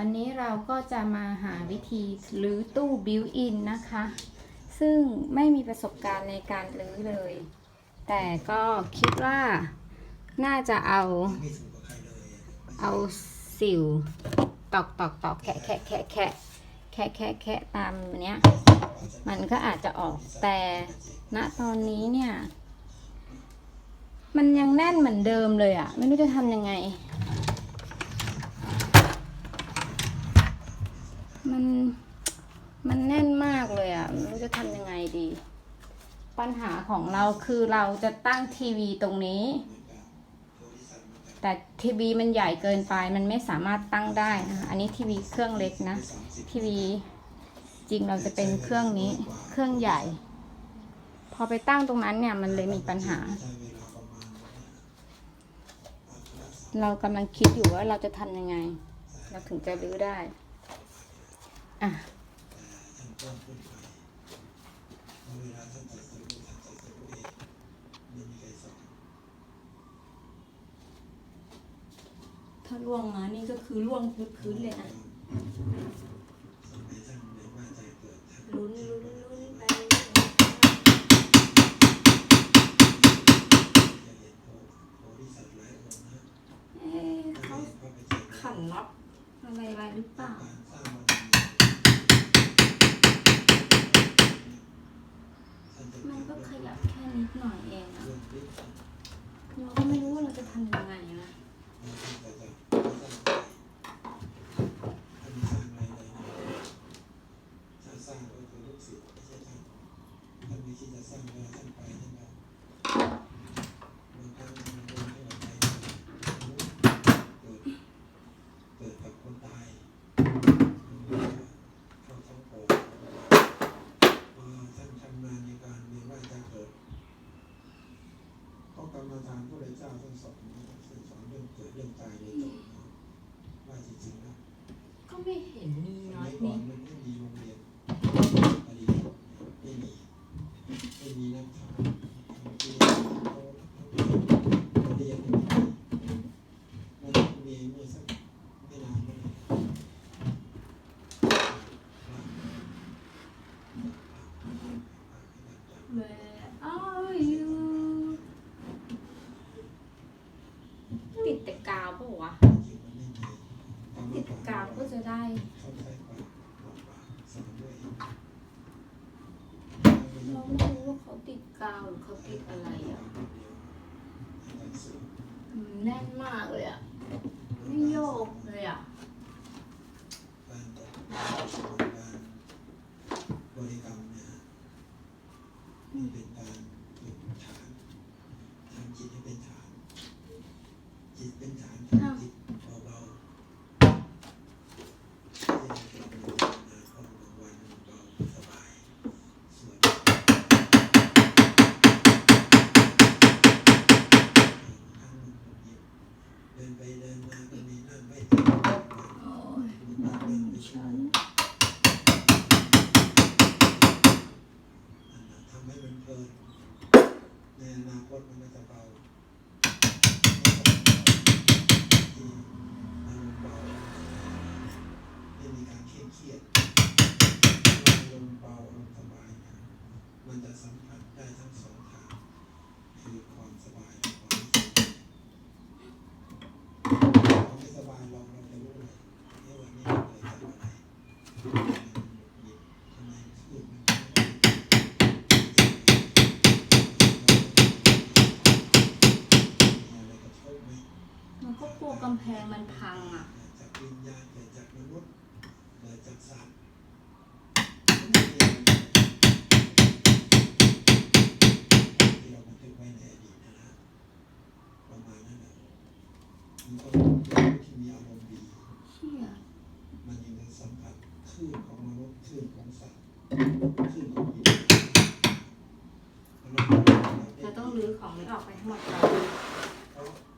วันนี้เราก็จะมาหาวิธีรื้อตู้บิวอินนะคะ ซึ่งไม่มีประสบการณ์ในการรื้อเลย แต่ก็คิดว่าน่าจะเอาเอาสิวตอกตอกตอกแคะแคะแคะแคะแคะแคะแคะตามเนี้ย มันก็อาจจะออกแต่ณตอนนี้เนี่ย มันยังแน่นเหมือนเดิมเลยอะไม่รู้จะทำยังไง มันมันแน่นมากเลยอะไม่รู้จะทำยังไงดี ปัญหาของเราคือเราจะตั้งทีวีตรงนี้ แต่ทีวีมันใหญ่เกินไปมันไม่สามารถตั้งได้นะอันนี้ทีวีเครื่องเล็กนะทีวีจริงเราจะเป็นเครื่องนี้เครื่องใหญ่ พอไปตั้งตรงนั้นเนี่ยมันเลยมีปัญหา เรากำลังคิดอยู่ว่าเราจะทำยังไง เราถึงจะรื้อได้ อะถ้าล่วงมานี่ก็คือล่วงพื้นเลยนะลุ้นลุ้นลุ้นไปเอ๊ะเขาขันน็อตอะไรไว้หรือเปล่า มันก็ขยับแค่นิดหน่อยเองอะเราก็ไม่รู้ว่าเราจะทำยังไงนะเกิดกับคนตายเข้าท้องโป่งท่านชำนาญในการเรียนว่าจะเกิดเพราะกรรมฐานพระเจ้าท่านสอนท่านสอนเรื่องเกิดเรื่องตายโดยตรงนะว่าจริงๆแล้ว ก็ ไม่เห็นมีน็อตยก่อนี่นมันไม่มีโรงเรียนปริญญาไม่มีไม่มีนักข่าวที่เขาเรียนมันมีเมื่อสักไม่นานมานี้ Where are you ติดแต่กาวปะวะ จริงมันไม่มี ติด ก็จะได้เราไม่รู้ว่าเขาติดกาวหรือเขาติดอะไรอะแน่นมากเลยอะไม่โยกเลยอะ การตกการบริกรรมเนี่ยมันเป็นการฝึกฐานทำจิตให้เป็นฐาน จิตเป็นฐานทำจิตเบาๆที่เราจะทำในห้องกลางวันเบาสบายสวยเดิ นไปเดินมาก็มีนั่งไม่ติดโอ้ยนั่งเล่นไปชฉัมนทำให้มันเพลินในอนาคตมันก็จะเบาอารมณ์เบาไม่มีการเคร่งเครียดอารมณ์เบาอารมณ์สบาย มันจะสัมผัสได้ทั้งสองทางคือความสบายและความไม่สบายความไม่สบายเราเราจะรู้เลยเอ๊ะวันนี้เราเกิดจากอะไรทำไมมันหงุดหงิดทำไมคลื่นมันไม่ มันก็กลัวกำแพงมันพังอะจากวิญญาณเกิดจากมนุษย์เกิดจากสัตว์ที่เราบันทึกไว้ในอดีตนะนะประมาณนั้นนะมีคนที่มีอารมณ์ดีเชี่ยมันยังได้สัมผัสคลื่นของมนุษย์คลื่นของสัตว์คลื่นของจิตเราต้องรื้อของนี้ออกไปทั้งหมดก่อนเพราะมั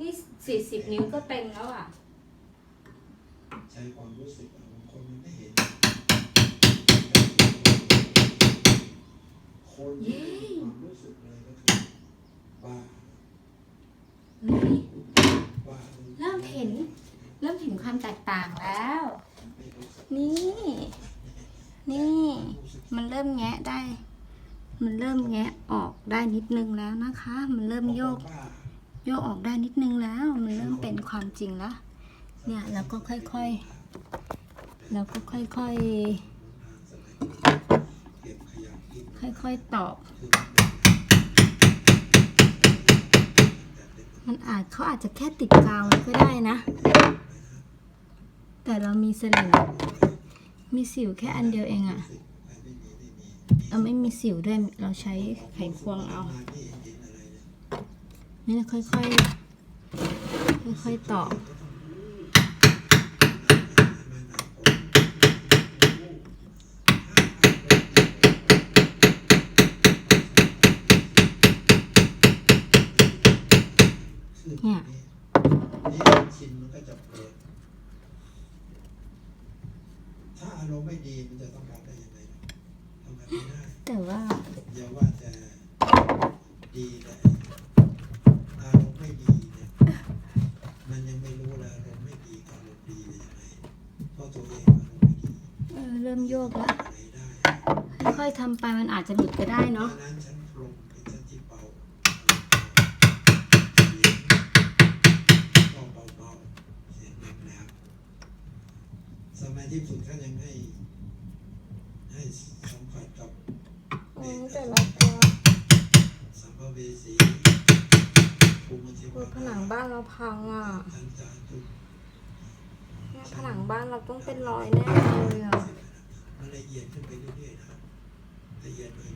นี่สี่สิบนิ้วก็เต็มแล้วอะ ใช้ความรู้สึกเอาบางคนมันไม่เห็นคนที่ไม่มีความรู้สึกเลยก็คือบ้าเฮ้ยบ้าเริ่มเห็น เริ่มเห็นความแตกต่างแล้วไม่รู้สึกนี่ นี่ มันเริ่มแงะได้ มันเริ่มแงะออกได้นิดนึงแล้วนะคะ มันเริ่มโยกบ้า โยกออกได้นิดนึงแล้ว มันเริ่มเป็นความจริงแล้วเนี่ยแล้วก็ค่อยๆแล้วก็ค่อยๆค่อยๆตอบ มันอาจเขาอาจจะแค่ติดกาวก็ได้นะ แต่เรามีสลิงมีสิวแค่อันเดียวเองอะเราไม่มีสิวด้วยเราใช้ไขควงเอา นี่ค่อยๆค่อยๆตอบเนี่ยนี่ชินมันก็จะเปิดถ้าอารมณ์ไม่ดีมันจะต้องการได้ ยังไม่รู้เลยอารมณ์ไม่ดีกับอารมณ์ดีเป็นยังไงเพราะตัวเองอารมณ์ไม่ดีเออเริ่มโยกแล้ว อะไรได้ค่อยๆทำไปมันอาจจะหลุดก็ได้เนาะ ฉะนั้นฉันที่เบาก็เบาๆเสียงแหลมๆสมัยที่ฝึกท่านยังให้ ให้สัมผัสกับ อืมแต่เรากลัว สัมภเวสีภูมิเทว กลัว ดา ผนังบ้านเราพังอะเนี่ยผนังบ้านเราต้องเป็นรอยแน่เลยอะมันละเอียดขึ้นไปเรื่อยๆนะละเอียดเลย